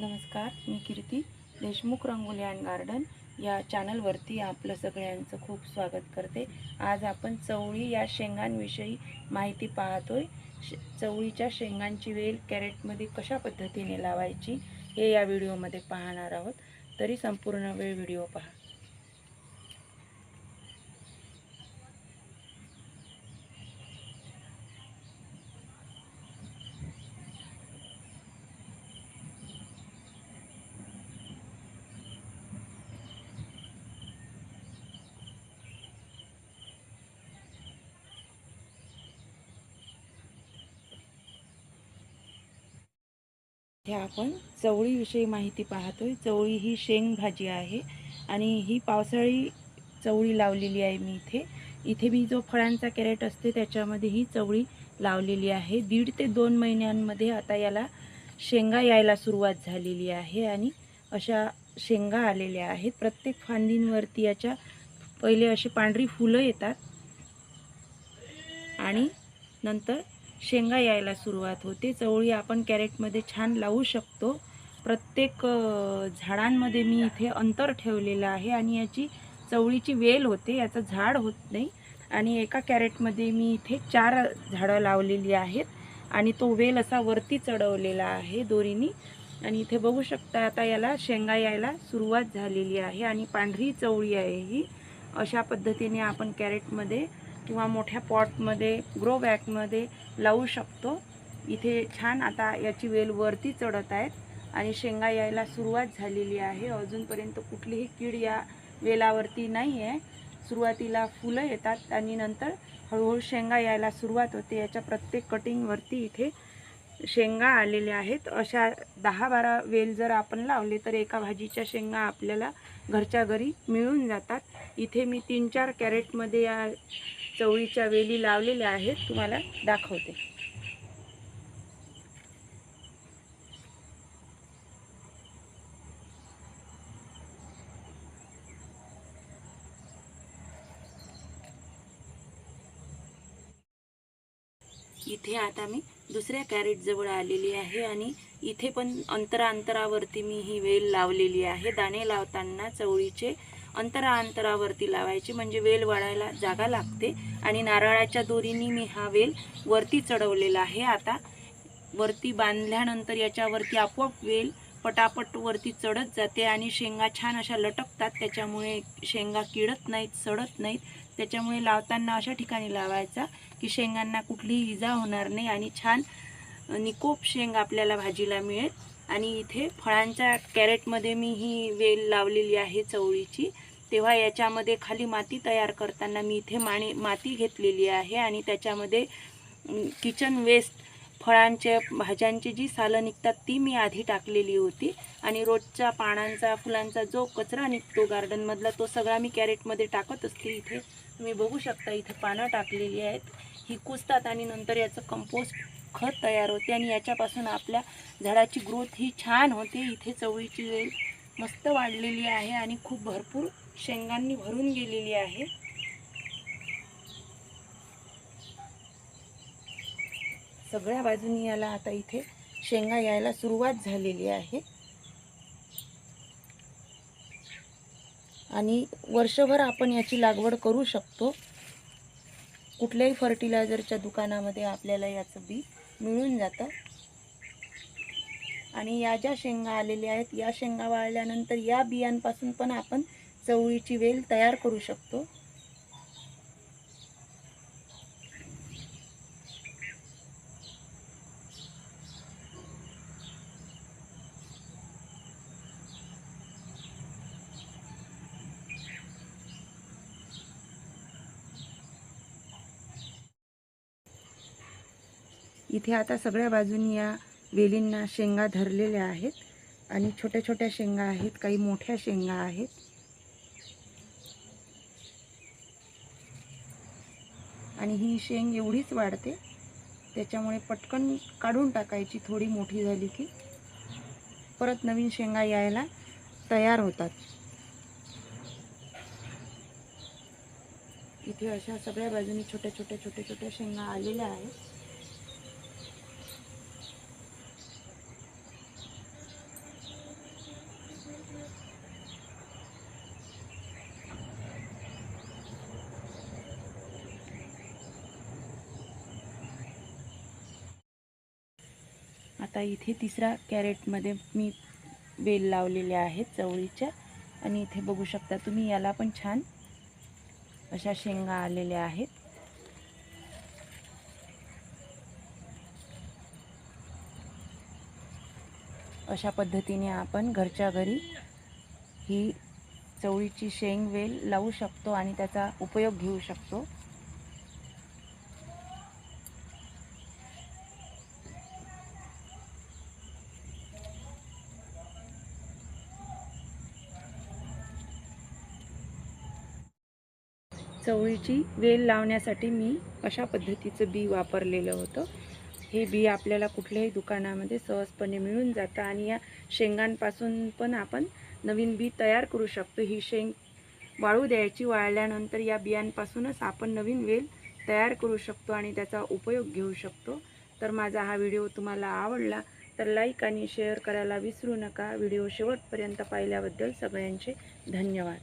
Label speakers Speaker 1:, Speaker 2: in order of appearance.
Speaker 1: नमस्कार मी Kirti Deshmukh rangoli and garden या चॅनलवरती आपलं सगळ्यांचं खूप स्वागत करते. आज आपण चवळी या शेंगांविषयी माहिती पाहतोय. श चवळीच्या शेंगांची वेल कॅरेटमध्ये कशा पद्धतीने लावायची हे या व्हिडिओमध्ये पाहणार आहोत. तरी संपूर्ण वेळ व्हिडिओ पहा. इथे आपण चवळीविषयी माहिती पाहतोय. चवळी ही शेंग भाजी आहे आणि ही पावसाळी चवळी लावलेली आहे मी इथे. इथे मी जो फळांचा कॅरेट असते त्याच्यामध्ये ही चवळी लावलेली आहे. दीड ते दोन महिन्यांमध्ये आता याला शेंगा यायला सुरुवात झालेली आहे आणि अशा शेंगा आलेल्या आहेत. प्रत्येक फांदींवरती याच्या पहिले अशी पांढरी फुलं येतात आणि नंतर शेंगा यायला सुरुवात होते. चवळी आपण कॅरेटमध्ये छान लावू शकतो. प्रत्येक झाडांमध्ये मी इथे अंतर ठेवलेलं आहे आणि याची चवळीची वेल होते. याचं झाड होत नाही. आणि एका कॅरेटमध्ये मी इथे चार झाडं लावलेली आहेत. आणि तो वेल असा वरती चढवलेला आहे दोरीनी. आणि इथे बघू शकता आता याला शेंगा यायला सुरुवात झालेली आहे आणि पांढरी चवळी आहे ही. अशा पद्धतीने आपण कॅरेटमध्ये किंवा मोठ्या पॉटमध्ये ग्रो बॅगमध्ये लावू शकतो. इथे छान आता याची वेल वरती चढत आहेत आणि शेंगा यायला सुरुवात झालेली आहे. अजूनपर्यंत कुठलीही कीड या वेलावरती नाही आहे सुरुवातीला फुलं येतात आणि नंतर हळूहळू शेंगा यायला सुरुवात होते. याच्या प्रत्येक कटिंगवरती इथे शेंगा आलेल्या आहेत. अशा दहा बारा वेल जर आपण लावले तर एका भाजीच्या शेंगा आपल्याला घरच्या घरी मिळून जातात. इथे मी तीन चार कॅरेटमध्ये या चवळीच्या वेली लावलेल्या आहेत तुम्हाला दाखवते. इथे आता मी दुसऱ्या कॅरेट जवळ आलेली आहे आणि इथे पण अंतरा अंतरावरती मी ही वेल लावलेली आहे. दाणे लावताना चवळीचे अंतरा अंतरावरती लावायची. म्हणजे वेल वाढायला जागा लागते. आणि नारळाच्या दोरीने मी हा वेल वरती चढवलेला आहे. आता वरती बांधल्यानंतर याच्यावरती आपोआप वेल पटापट वरती चढत जाते आणि शेंगा छान अशा लटकतात. त्याच्यामुळे शेंगा किडत नाहीत सडत नाहीत. त्याच्यामुळे लावताना अशा ठिकाणी लावायचा की शेंगांना कुठलीही इजा होणार नाही आणि छान निकोप शेंग आपल्याला भाजीला मिळेल. आणि इथे फळांच्या कॅरेटमध्ये मी ही वेल लावलेली आहे चवळीची. तेव्हा याच्यामध्ये खाली माती तयार करताना मी इथे माणी माती घेतलेली आहे आणि त्याच्यामध्ये किचन वेस्ट फळांच्या भाज्यांची जी सालं निघतात ती मी आधी टाकलेली होती. आणि रोजच्या पानांचा फुलांचा जो कचरा निघतो गार्डनमधला तो सगळा मी कॅरेटमध्ये टाकत असते. इथे तुम्ही बघू शकता इथे पानं टाकलेली आहेत. ही कुजतात आणि नंतर याचं कंपोस्ट खत तयार होते आणि याच्यापासून आपल्या झाडाची ग्रोथ ही छान होते. इथे चवळीची वेल मस्त वाढलेली आहे आणि खूप भरपूर शेंगांनी भरून गेलेली आहे. सगळ्या बाजूनी याला आता इथे शेंगा यायला सुरुवात झालेली आहे. आणि वर्षभर आपण याची लागवड करू शकतो. कुठल्याही फर्टिलायझरच्या दुकानामध्ये आपल्याला याचं बी मिळून जातं. आणि या ज्या शेंगा आलेल्या आहेत या शेंगा वाळल्यानंतर या बियांपासून पण आपण चवळीची वेल तयार करू शकतो. इथे आता सगळ्या बाजूनी या वेलींना शेंगा धरलेल्या आहेत आणि छोट्या छोट्या शेंगा आहेत काही मोठ्या शेंगा आहेत. आणि ही शेंग एवढीच वाढते त्याच्यामुळे पटकन काढून टाकायची थोडी मोठी झाली की परत नवीन शेंगा यायला तयार होतात. इथे अशा सगळ्या बाजूनी छोट्या छोट्या छोट्या छोट्या शेंगा आलेल्या आहेत. आता इथे तिसरा कॅरेटमध्ये मी वेल लावलेले आहेत चवळीच्या. आणि इथे बघू शकता तुम्ही याला पण छान अशा शेंगा आलेल्या आहेत. अशा पद्धतीने आपण घरच्या घरी ही चवळीची शेंग वेल लावू शकतो आणि त्याचा उपयोग घेऊ शकतो. चवळीची वेल लावण्यासाठी मी अशा पद्धतीचं बी वापरलेलं होतं. हे बी आपल्याला कुठल्याही दुकानामध्ये सहजपणे मिळून जातं आणि या शेंगांपासून पण आपण नवीन बी तयार करू शकतो. ही शेंग वाळू द्यायची वाळल्यानंतर या बियांपासूनच आपण नवीन वेल तयार करू शकतो आणि त्याचा उपयोग घेऊ शकतो. तर माझा हा व्हिडिओ तुम्हाला आवडला तर लाईक आणि शेअर करायला विसरू नका. व्हिडिओ शेवटपर्यंत पाहिल्याबद्दल सगळ्यांचे धन्यवाद.